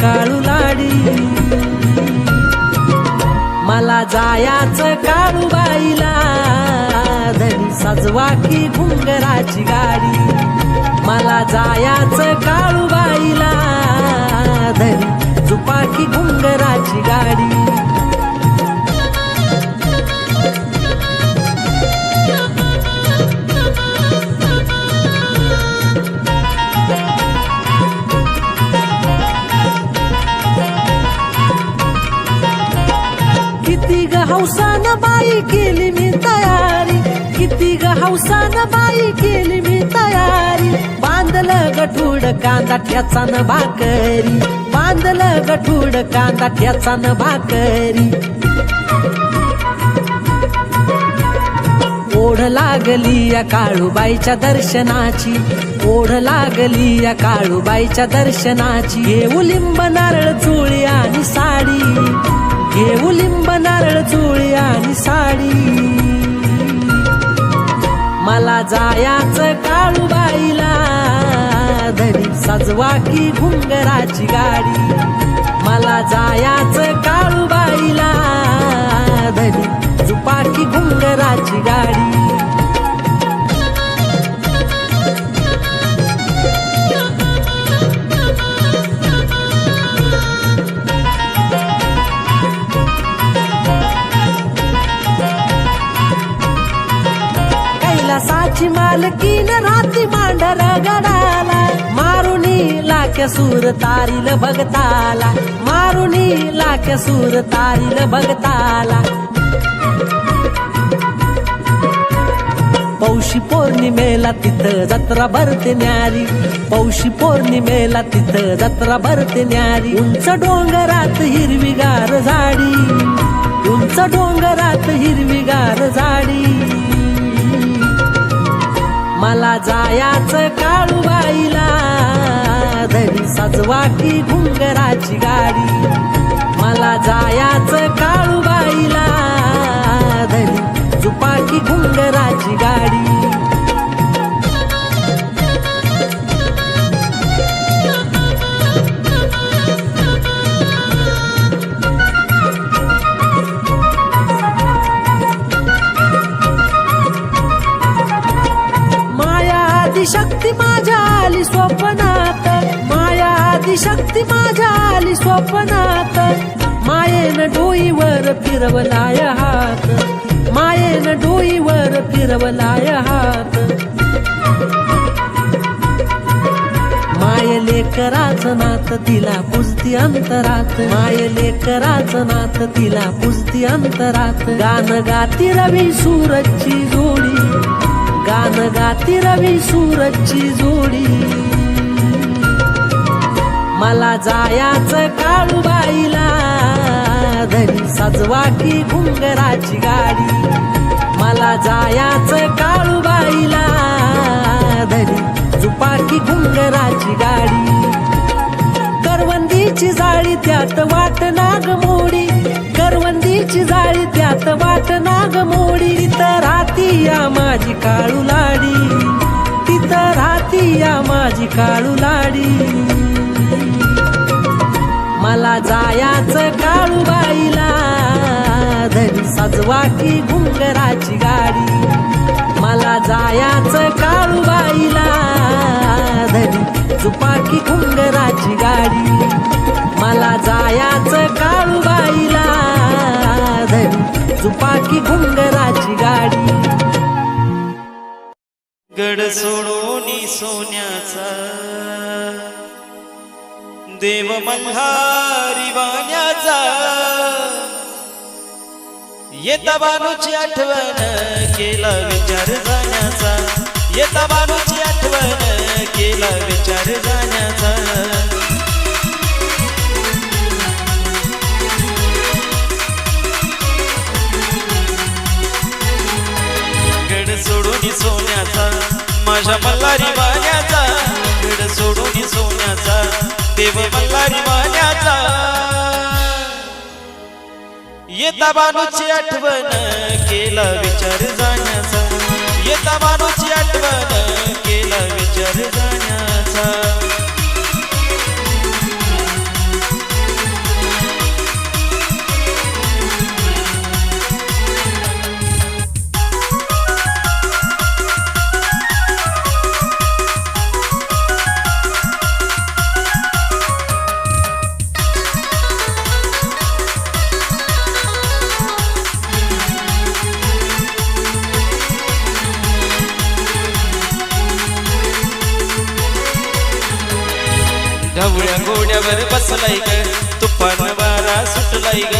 काळू लाडी. मला जायाचं काळूबाईला धनी सजवा की घुंगराची गाडी. मला जायाचं काळूबाईला धनी जुपाकी घुंगराची गाडी. केली मी तयारी. बांधलं गठूड कांदा न भाकरी. बांधलं गठूड कांदा ठ्याचान भाकरी. ओढ लागली या काळूबाईच्या दर्शनाची. ओढ लागली या काळूबाईच्या दर्शनाची. घेऊ लिंब नारळ चोळी आणि साडी. घेऊ लिंब नारळ चोळी आणि साडी. मला जायाचं काळूबाईला. धरी सजवा की घुंगराची गाडी. मला जायाचं काळूबाईला. धरी जुपाकी घुंगराची गाडी. गडाला मारुनी लाक्या सूर तारील भगताला मारुनी लाक्या सूर तारील भगताला. पौषी पौर्णिमेला तिथं जत्रा भरते न्यारी पौषी पौर्णिमेला तिथं जत्रा भरते न्यारी. उंच डोंगरात हिरवीगार झाडी उंच डोंगरात जायाचं काळूबाईला. धरी सजवा की घुंगराची गाडी. मला जायाचं काळूबाईला. धरी जुपाकी घुंगराची गाडी. आली स्वप्नात मायेन डोईवर फिरवलाय हात. मायेन डोईवर फिरवलाय हात. माय लेकराचं नात तिला पुजती अंतरात. माय लेकराचं नात तिला पुजती अंतरात. गान गाती रवी सूरजची जोडी. गान गाती रवी सूरजची जोडी. मला जायाचं काळूबाईला. धरी सजवा की घुंगराची गाडी. मला जायाचं काळूबाईला. धरी जुपाकी घुंगराची गाडी. करवंदीची जाळी त्यात वाट नाग मोडी. करवंदीची जाळी त्यात वाट नाग मोडी. तिथं राहती या माझी काळू लाडी तिथं राहती या माझी काळू लाडी मला जायाचं काळूबाईला. धरी सजवा की घुंगराची गाडी. मला जायाचं काळूबाईला. धरी जुपाकी घुंगराची गाडी. मला जायाचं काळूबाईला. धरी चुपाकी घुंगराची गाडी. गड सोडून सोन्याचा. देव मल्हारी वाण्याचा. येता बानूची आठवण केला विचार जाण्याचा. येता बानूची आठवण केला विचार जाण्याचा. गड सोडून सोन्याचा माझ्या मल्हारी वाण्याचा. गड सोडून सोन्याचा देव मल्हारी मान्याचा येता बानूची आठवण केला विचार जाण्याचा. येता बानूची आठवण केला विचार जाण्याचा. घोड्यावर बसलाय ग. तुफान वारा सुटलाय ग.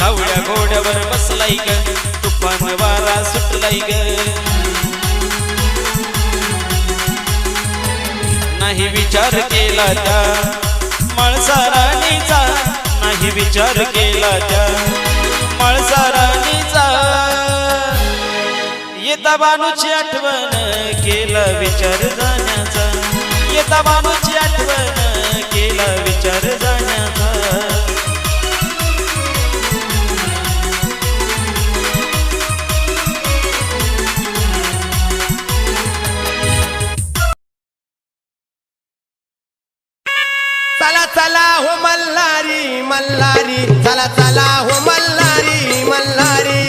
धावड्या घोड्यावर बसलाय ग. तुफान वारा सुटलाय ग. नाही विचार केला त्या मळसाराणीचा. नाही विचार केला त्या मळसाराणीचा. येता बानूची आठवण केला विचार जाण्याचा. येता बानूची आठवण केला विचार जाण्याचा. चला चला हो मल्हारी मल्हारी. चला चला हो मल्हारी मल्हारी.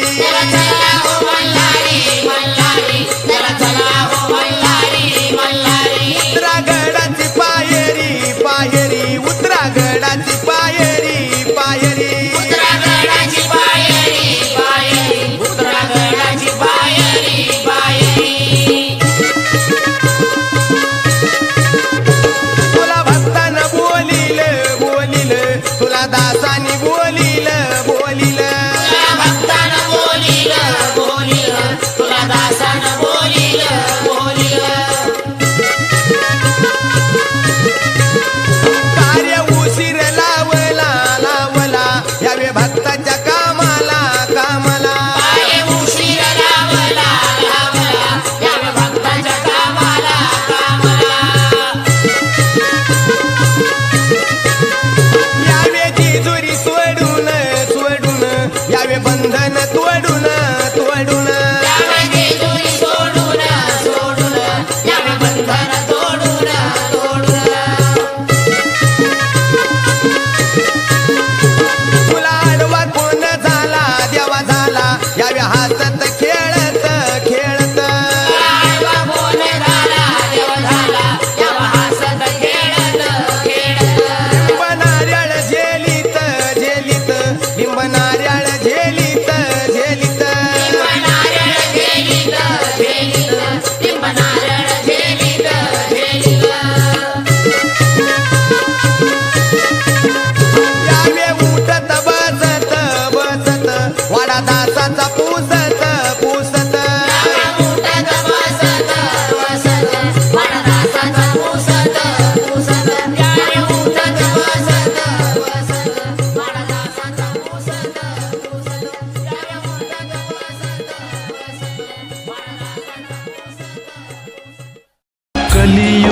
llevar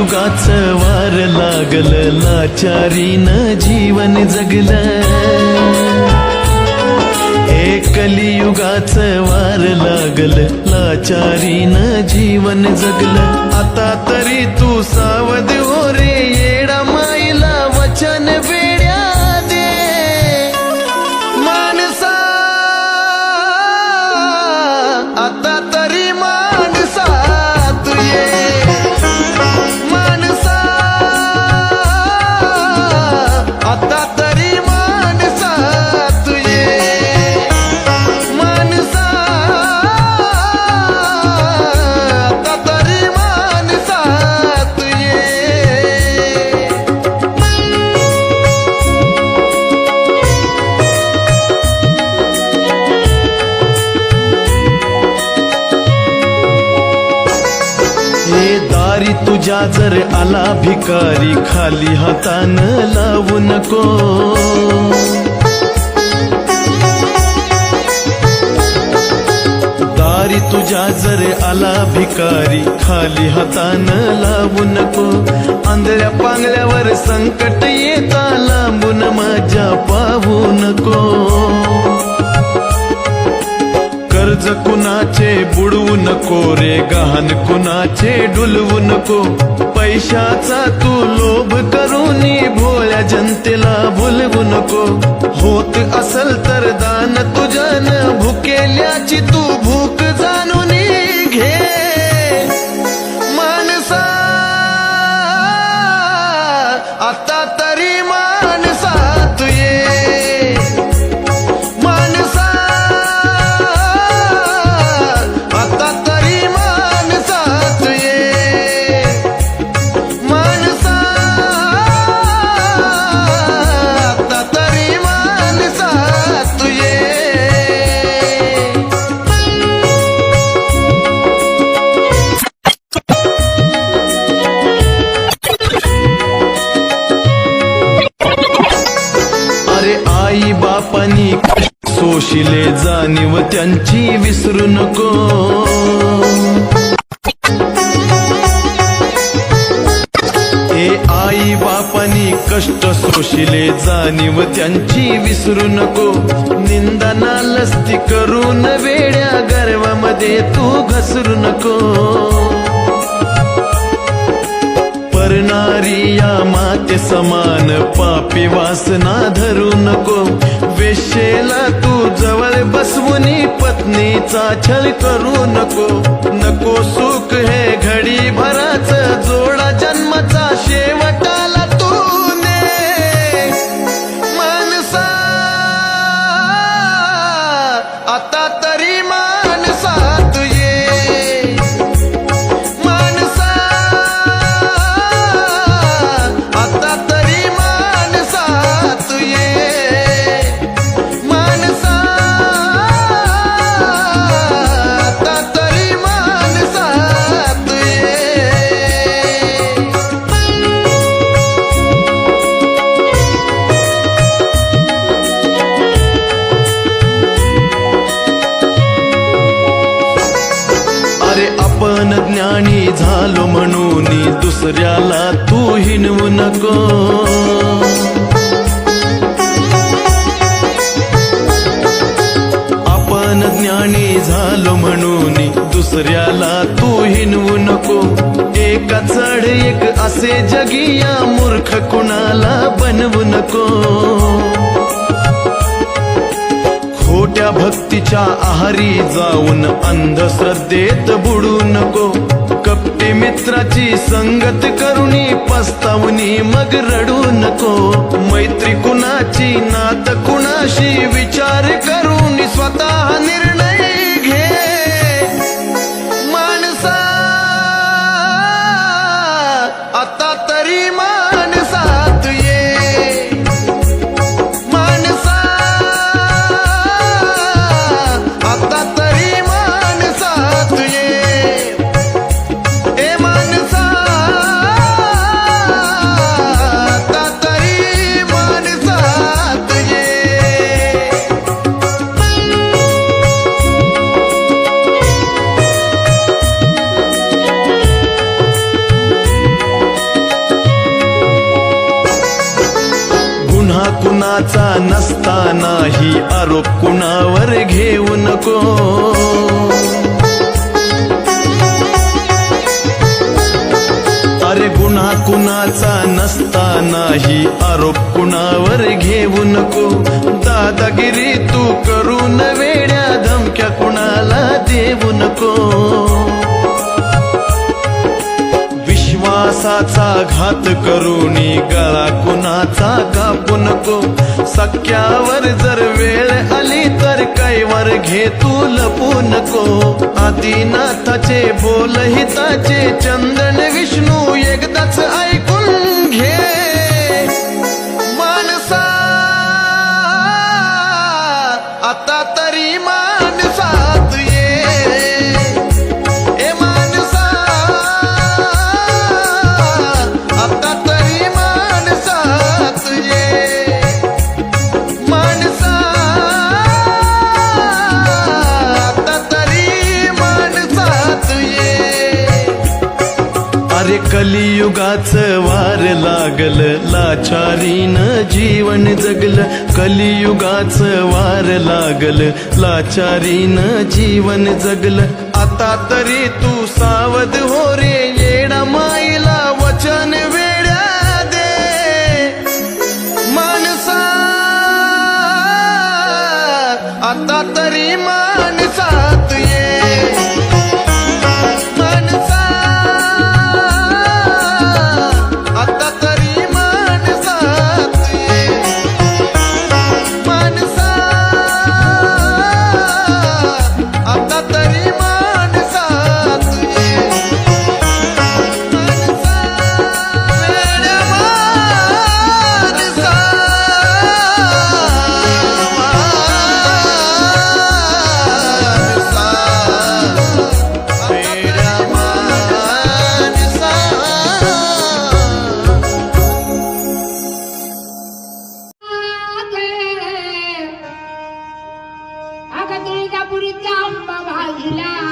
उगाच वार लागल लाचारीनं जीवन जगलं. हे कलियुगाच वार लागल लाचारीनं जीवन जगलं. आता तरी तू सावध हो रे येडा माईला वचन भिकारी खाली हातान लावू नको. दारी तुझ्या जर आला भिकारी खाली हातान लावू नको. आंधळ्या पांगल्यावर संकट येता लांबून माझ्या पाहू नको. कुणाचे? बुडवू नको रे गहाण कुणाचे? डुलवू नको. पैशाचा तू लोभ करून भोळ्या जनतेला भुलवू नको. होत असल तर दान तुझ्यान भुकेल्याची तू भूक सोशिले जाणीव त्यांची विसरू नको. ए आई बापानी कष्ट सोशिले जाणीव त्यांची विसरू नको. निंदना लस्ती करून वेड्या गर्वामध्ये तू घसरू नको. परणारी या माते समान पापी वासना धरू नको वेशेला तू जवळ बसवूनी पत्नीचा छल करू नको. नको सुख हे घडी भराच दुसऱ्याला तू हिनवू नको. आपण ज्ञानी झालो म्हणून दुसऱ्याला तू हिनवू नको. एका चढ एक असे जगिया मूर्ख कुणाला बनवू नको. खोट्या भक्तीच्या आहारी जाऊन अंधश्रद्धेत बुडू नको. कपटी मित्राची संगत करुणी पस्तावनी मग रडू नको. मैत्री कुणाची नात कुणाशी विचार करून स्वतः कुणाचा नसतानाही आरोप कुणावर घेऊ नको? अरे गुन्हा कुणाचा नसतानाही आरोप कुणावर घेऊ नको? दादागिरी तू करून वेड्या धमक्या कुणाला देऊ नको? विश्वासाचा घात करूनी गळा कुणाचा कापू नको सख्यावर जर वेळ आली तर कैवर घे तू? लपू नको आदिनाथाचे बोल हिताचे चंदन विष्णू एकदा कलियुगाच वार लागल लाचारीन जीवन जगल. कलियुगाच वार लागल लाचारीन जीवन जगल. आता तरी तू सावध हो रे येडा माईला वचन أولاد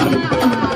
Thank you.